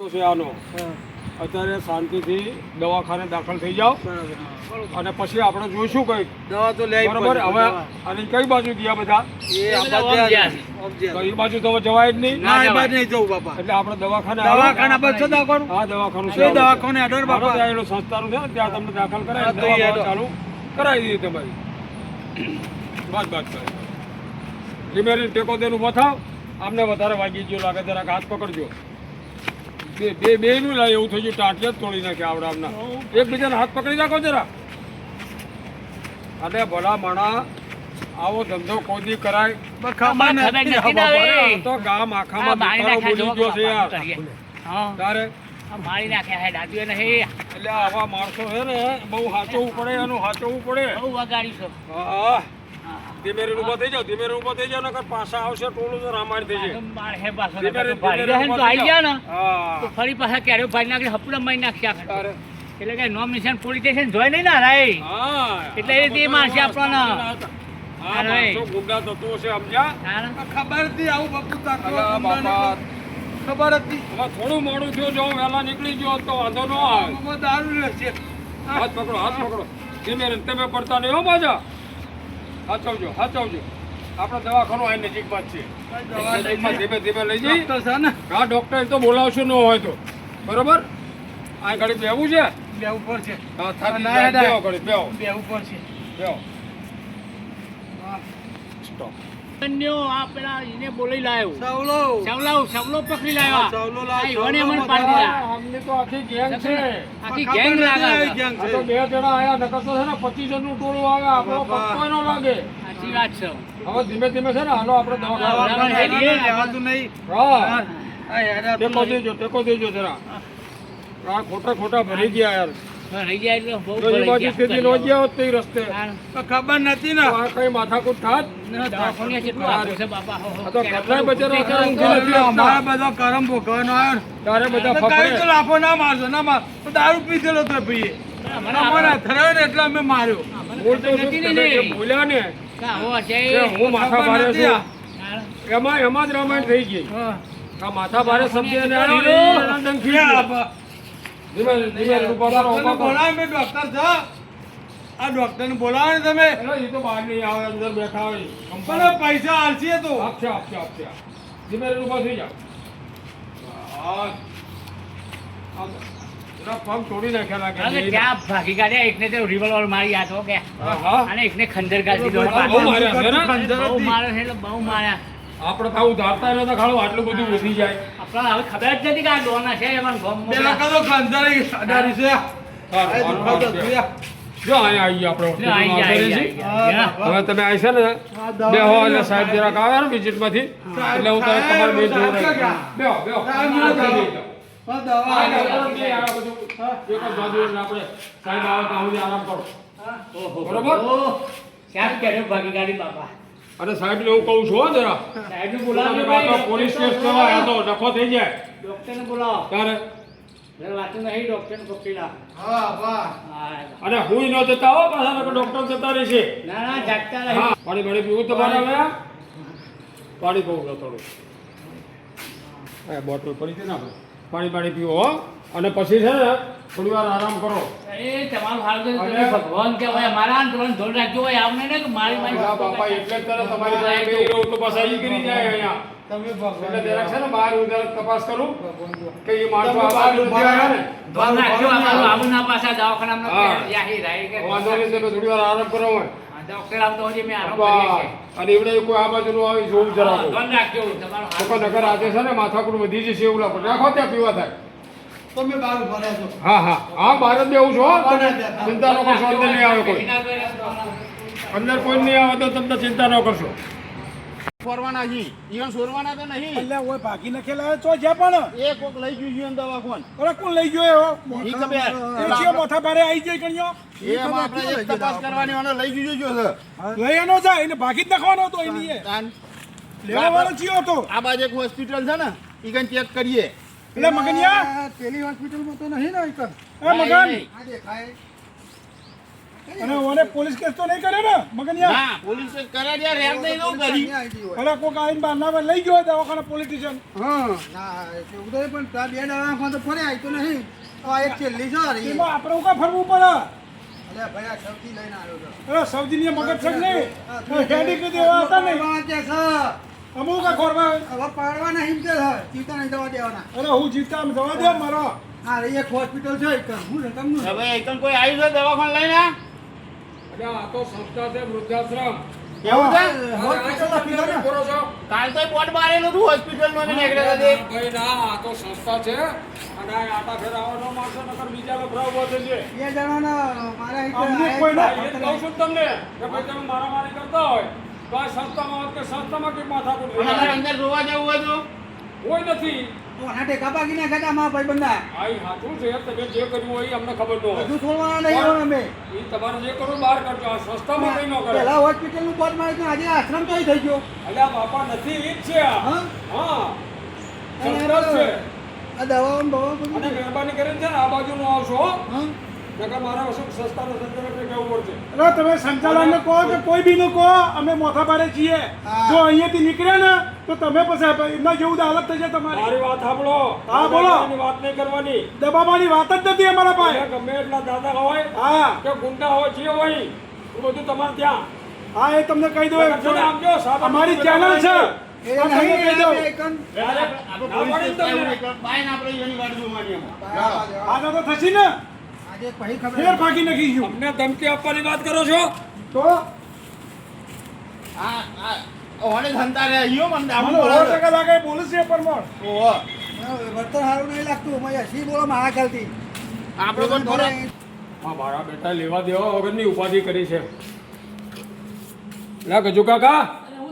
તો છે આનો? અત્યારે શાંતિથી દવાખાને દાખલ થઈ જાઓ. અને પછી આપણે જોઈશું કઈ દવા તો લઈ બરોબર? હવે અને કઈ બાજુ ગયા બધા? કઈ બાજુ તો જવાય જ નહીં? ના એ બાજુ નહીં જવું બાપા. એટલે આપણે દવાખાને દવાખાના પર છે દવાખાનું? હા દવાખાનું છે દવાખાને અઢાર બાપા. ત્યાં એનું સંસ્થાનું છે ત્યાં તમને દાખલ કરાય. તો એ ચાલુ કરાવી દીધી તમારી બસ બસ બસ. ધીમે ધીમે ટેકો દેનું બતાવ આમને વધારે વાગી ગયો લાગે જરાક હાથ પકડજો. બે બે બે નું લાય એવું થઈ ગયું ટાંટિયા જ તોડી નાખ્યા આવડા આમના એકબીજાને હાથ પકડી નાખો જરા. અને ભલા માણા આવો ધંધો કોઈ કરાય. તો ગામ આખામાં દુકાળો બોલી ગયો છે યાર. તારે? મારી નાખ્યા હે દાદીઓ નહીં એટલે આવા માણસો છે ને બહુ હાચવવું પડે એનું હાચવવું પડે. બહુ વગાડી છો. હા. ધીમે થઈ જાઓ ધીમે રહીને ઊભા થઈ નકર પાછા આવશે ટોળું તો રામાયણ થઈ જાય. માર હે પાછો ભાઈ ધીમે તો આવી ગયા ને? તો ફરી પાછા ક્યારે ભાઈ નાખી હપડા મારી નાખ્યા. એટલે કે નોમ નિશાન પોલીસ સ્ટેશન જોઈ નહીં ને રાય. હા. એટલે એ તે માણસે આપણને. ગુંડા તત્વો છે સમજ્યા? ખબર હતી આવું બાપુ. બાપા ખબર હતી. હવે થોડું મોડું થયું જો વહેલા નીકળી ગયો તો વાંધો ન આવે. દારૂ હાથ પકડો હાથ પકડો. ધીમે તમે પડતા નહીં હો બાજા હાચવજો સાચવજો આપણે દવાખાનું અહીં નજીકમાં જ છે. ધીમે ધીમે લઈ જઈએ હા ડૉક્ટર તો બોલાવશો ન હોય તો. બરોબર? આ ઘડી બેવું છે? બે ઉપર છે. હા થાકી ઘડી બેહો બે ઉપર છે. બેહો. સ્ટોપ અન્યો આ પેલા એને બોલી લાયો. સવલો સવલાવ સવલો પકડી લાયો સવલો લાયો, આ મને પાડી દીધા. અમને તો આખી ગેંગ છે. આખી ગેંગ લાગે. ગેંગ છે તો બે જણા આયા નકર તો છે ને ટોળું આવે આપણો બાપા. નો લાગે. સાચી વાત છે. હવે ધીમે ધીમે છે ને હાલો આપણે દવાખાને લેવાતું નહીં. હા. ટેકો. દેજો ટેકો દેજો જરા. આ ખોટા ખોટા ભરી ગયા યાર. ખબર નથી ને. કઈ માથાકૂટ થાત? દવાખાને કેટલું આગળ છે? બાપા હો, હો. આ તો ઘરના બચારા અત્યારે ઊંઘી તો નથી અમારા આપતા. બધો કરમ ભોગવવાનો આવ્યો તારે બધા તો કાંઈ તો ફફડે લાફો ના મારશો ના માર. દારૂ પીધેલો તો ભાઈએ મને અમારે ને એટલે અમે માર્યો. નથી ને હો છે કે હું માથા ભારે છું એમાં એમાં જ રામાયણ થઈ ગઈ. આ માથા ભારે શબ્દ ધીમે ધીમે ઊભા રહો, ડોક્ટરને ઊભા રહો. બોલાવો મેં ડોક્ટર છે. આ ડોક્ટરને બોલાવો ને તમે. એ તો બહાર નહીં આવે અંદર બેઠા હોય. પણ પૈસા આલશે તો. આપશે આપશે આપશે. ધીમે ધીમે ઊભા થઈ જાઓ હા. આમ, જરા પગ તોડી નાખ્યા ભાગી કાઢ્યા? એકને તો રિવોલ્વર મારી આ તો કે. અને એકને ખંજર ગાળી દીધો બહુ માર્યા. આપણે તો આવું ધારતા નતા ખાડો આટલું બધું વધી જાય. આપણે હવે ખબર જ નથી કે આ ડોના છે એમાં ગોમ છે. જો અહીંયા આપણે. હવે તમે આવી છે ને બે હો એટલે સાહેબ જરાક આવે ને વિઝિટમાંથી એટલે હું તરત તમારે બે બરોબર? ક્યાં કર્યો ભાગી ગાડી બાપા. અને સાહેબ હું કહું છું હો જરા. સાહેબને બોલાવો પોલીસ કેસ કહેવાય આ તો ડખો થઈ જાય. ડોક્ટરને બોલાવો. ત્યારે ઘરે નહીં ડોક્ટરને પકડી લાવો. હા, અને હું ન જતા હો પાછા ડોક્ટર જતા રહેશે. ના ના જાગતા પાણી પાણી પીવું તમારે હવે પાણી પીવું થોડું. બોટલ પડી છે ને આપણે? પાણી પાણી પીવો હો. અને પછી છે ને થોડી વાર આરામ કરો. એ તમારું હાલ તો તમે અને- ભગવાન મારા ધોરણ ધોરણ રાખજો હોય આવને ને મારી મારી આ બાપા એટલે જ તરત તમારી પાસે બેહી રહું તો પસાઈ કરી જાય અહીંયા. તમે એટલે ભગવાન જરાક છે ને બહાર હું તપાસ કરું કે એ માણસો બાજુ ને. ધોરણ રાખજો અમારું આવું ના પાછા દવાખાનામાં યાહી રાઈ કે વાંધો નહીં તમે થોડી વાર આરામ કરો હોય ડોક્ટર આવતો હજી મેં આરામ બા. અને એવડે કોઈ આ બાજુનું આવે જોવું જરા નકર આજે છે ને માથાકૂટ વધી જશે એવું લાગે રાખો ત્યાં પીવા થાય. તમે બહાર ઊભા રહેજો. હા હા. હા બહાર જ બેવું છો હો. ચિંતા ન કરશો અંદર નહીં આવે કોઈ. અંદર કોઈ નહીં આવે તો તમને ચિંતા ન કરશો. ફરવાના જી ઈવન સોરવાના તો નહીં. એટલે ઓય ભાગી નાખેલા તો જે પણ. એ કોક લઈ ગયું છે દવા કોણ? અરે કોણ લઈ ગયો એવો? ઈ કબે એ છે મોથા ભારે આવી જાય કણ્યો. એ આપણે એક તપાસ કરવાની અને લઈ ગયું છે લઈ એનો જાય એને ભાગી જ નખવાનો હતો એની એ. લેવા વાળો ચિયો તો આ બાજુ એક હોસ્પિટલ છે ને ઈ કઈ ચેક કરીએ. એટલે મગનિયા! પેલી હોસ્પિટલમાં તો નહીં ને એક એ મગન! નહીં. આ દેખાય. અને ઓને પોલીસ કેસ તો નહીં કરે ને મગનિયા? હા પોલીસ કરે છે રેપ નહીં નો કરી. અરે કોક આઈન બારનામે લઈ ગયો દવાખાને પોલિટિશિયન. એમાં આપણે ઉકા ફરવું પડે. અરે સૌજીની મગજ છે ને હેડી કે દેવા હતા ને. અમુક કા ખોરવા અરે હું જીવતા આમ જવા દે મારો. હોસ્પિટલ છે એક હું રકમનું હવે એકદમ કોઈ આવી છે દવાખાન લઈને? અરે આ તો સંસ્થા છે વૃદ્ધાશ્રમ. એવું છે? ને. છો? કાલ તો બોર્ડ મારેલું હતું હોસ્પિટલ નો નીકળ્યા હતા ભાઈ ના આ તો સંસ્થા છે. અને આ ફેર આવવાનો માણસો નકર બીજા છે બે જણાના મારા હિતે અમને હા, એ જ કહું છું તમને કે ભાઈ તમે મારામારી કરતા હોય. તો આ સંસ્થામાં કે સંસ્થામાં કંઈક માથાકૂટ અમારે અંદર જોવા જવું હોય તો? કોઈ નથી. ઓના ટેકા પાકી ના તા મારા ભાઈબંધના. આ ઈ સાચું છે તમે જે કર્યું હોય એ અમને ખબર ન હોય. બધું છોડવાના નહીં હોય અમે. એ તમારે જે કરવું બહાર કરજો આ સંસ્થામાં કંઈ ન કરે. માર્યું હતું, આજે આશ્રમ તો થઈ ગયો. અલ્યા બાપા નથી એ જ છે હા? હા. સંસ્થા છે. આ દવાઓ બવાઓ અને મહેરબાની કરીને છે ને આ બાજુ નો આવશો હો. અરે તમે સંચાલન કહો કે કોઈ બી નું કહો અમે મોથા ભારે છીએ જો અહીંયાથી નીકળ્યા ને તો તમે પછી એમના જેવું તો હાલત થશે તમારી. મારી વાત સાંભળો. હા, બોલો. વાત નહીં કરવાની. દબાવવાની વાત જ નથી અમારા પાસે. ગમે એટલા દાદા હોય હા. કે ગુંડા હોય જે હોય એ બધું તમારે ત્યાં. હા એ તમને કહી દો અમારી ચેનલ છે. એ આ પાડી તો થશે ને. ફેર ભાગી નાખી ગયું અમને ધમકી આપવાની વાત કરો છો? તો? આ આ ઓને ધંધા રે યો મને દામન બોલો ટકા લાગે પોલીસ છે મોર ઓહો. વર્તન સારું નહીં લાગતું. મેં હસી બોલો મારા ખ્યાલથી. આપણે પણ બોલો હા મારા બેટા લેવા દેવા વગરની ઉપાધિ કરી છે. લા ગજુ કાકા.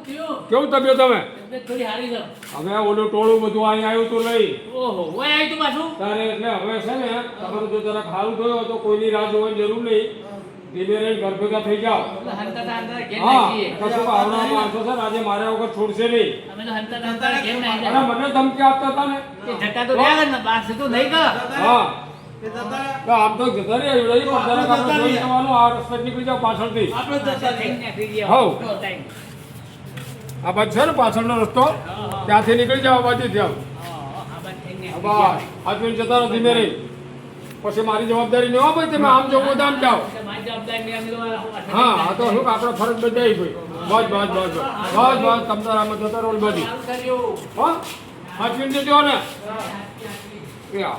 થયું? કેવું તબિયત તમે તબિયત થોડી હારી છે. હવે ઓલું ટોળું બધું અહીં આવ્યું તું લઈ. ઓહો ઓય આવી તું પાછું? તારે એટલે હવે છે ને તમારું જો જરાક સારું થયો તો કોઈની રાહ જોવાની જરૂર નહીં. ધીમે રહીને ઘર ભેગા થઈ જાઓ. એટલે હંતા હંતા ઘેર હા કશું આવના માણસો છે આજે મારે વગર છોડશે નહીં. અમે તો હંતા હંતા ઘેર નાખી અને મને ધમકી આપતા હતા ને. જતા તો રહ્યા ને બહાર સીધું નહીં હા. આમ તો જતા રહ્યા પણ જરાક આપણે જોઈ જવાનું આ રસ્તે નીકળી પાછળથી. આપણે જતા થઈને ગયા હોવ. નો. આ બાજુ છે ને પાછળનો રસ્તો? ત્યાંથી નીકળી જાવ હા, હા, બાજુ ત્યાં બસ. હાથવીને જતા રહો ધીમે રહી. પછી મારી જવાબદારી નહીં હો ભાઈ તમે આમ જો બધા આમ જાઓ હા આ તો શું આપણે ફરજ બજાવી ભાઈ. બસ બસ બસ બસ. બસ તમતાર આમાં જતા રોલ ને બધી. હા? હાથવીને જજો ને. યા